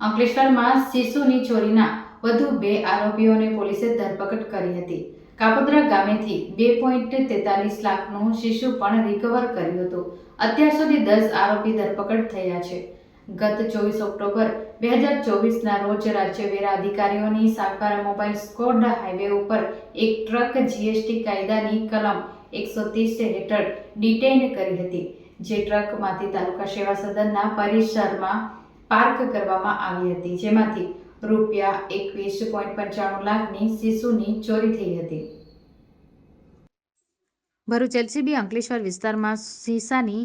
અંકલેશ્વરમાં શિશુની ચોરીના વધુ બે આરોપીઓને પોલીસે ધરપકડ કરી હતી. કાપોદ્રા ગામેથી બે પોઈન્ટ તેતાલીસ લાખનું શિશુ પણ રિકવર કર્યું હતું. અત્યાર સુધી દસ આરોપી ધરપકડ થયા છે. ગત ચોવીસ ઓક્ટોબર બે હજાર ચોવીસના રોજ રાજ્ય વેરા અધિકારીઓની સાગબારા મોબાઈલ સ્કોડ હાઈવે ઉપર એક ટ્રક જીએસટી કાયદાની કલમ એકસો ત્રીસ હેઠળ ડિટેઇન કરી હતી. જે ટ્રકમાંથી તાલુકા સેવા સદનના પરિસરમાં પાર્ક કરવામાં આવી હતી, જેમાંથી રૂપિયા એકવીસ પોઈન્ટ પંચાણું લાખની શિશુની ચોરી થઈ હતી. ભરૂચ એલસીબી અંકલેશ્વર વિસ્તારમાં શીશાની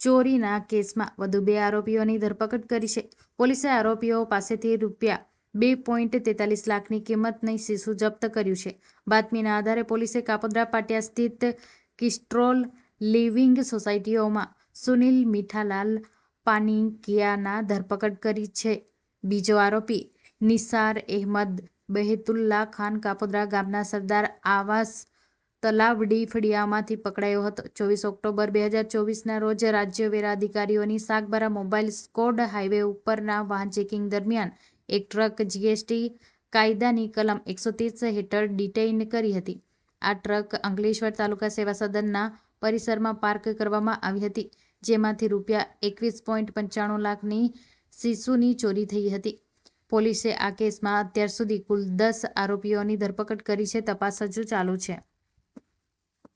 ચોરીના કેસમાં વધુ બે આરોપીઓની ધરપકડ કરી છે. પોલીસે આરોપીઓ પાસેથી રૂપિયા બે પોઈન્ટ તેતાલીસ લાખની કિંમતની શિશુ જપ્ત કર્યું છે. બાતમીના આધારે પોલીસે કાપોદ્રા પાટિયા સ્થિત કિસ્ટ્રોલ લિવિંગ સોસાયટીઓમાં સુનિલ મીઠાલાલ પાનીકિયાના ધરપકડ કરી છે. બીજો આરોપી નિસાર અહેમદ બહેતુલ્લા ખાન કાપોદ્રા ગામના સરદાર આવાસ તલાવડી ફળિયામાંથી પકડાયો હતો. ચોવીસ ઓક્ટોબર બે હજાર ચોવીસના રોજ રાજ્ય વેરા અધિકારીઓની સાગબારા મોબાઈલ સ્કોડ હાઈવે ઉપરના વાહન ચેકિંગ દરમિયાન એક ટ્રક જીએસટી કાયદાની કલમ એકસો ત્રીસ હેઠળ ડિટેઇન કરી હતી. આ ટ્રક અંકલેશ્વર તાલુકા સેવા સદનના પરિસરમાં પાર્ક કરવામાં આવી હતી. જેમાંથી રૂપિયા એકવીસ પોઈન્ટ પંચાણું લાખની શિશુની ચોરી થઈ હતી. પોલીસે આ કેસમાં અત્યાર સુધી કુલ દસ આરોપીઓની ધરપકડ કરી છે, તપાસ હજુ ચાલુ છે.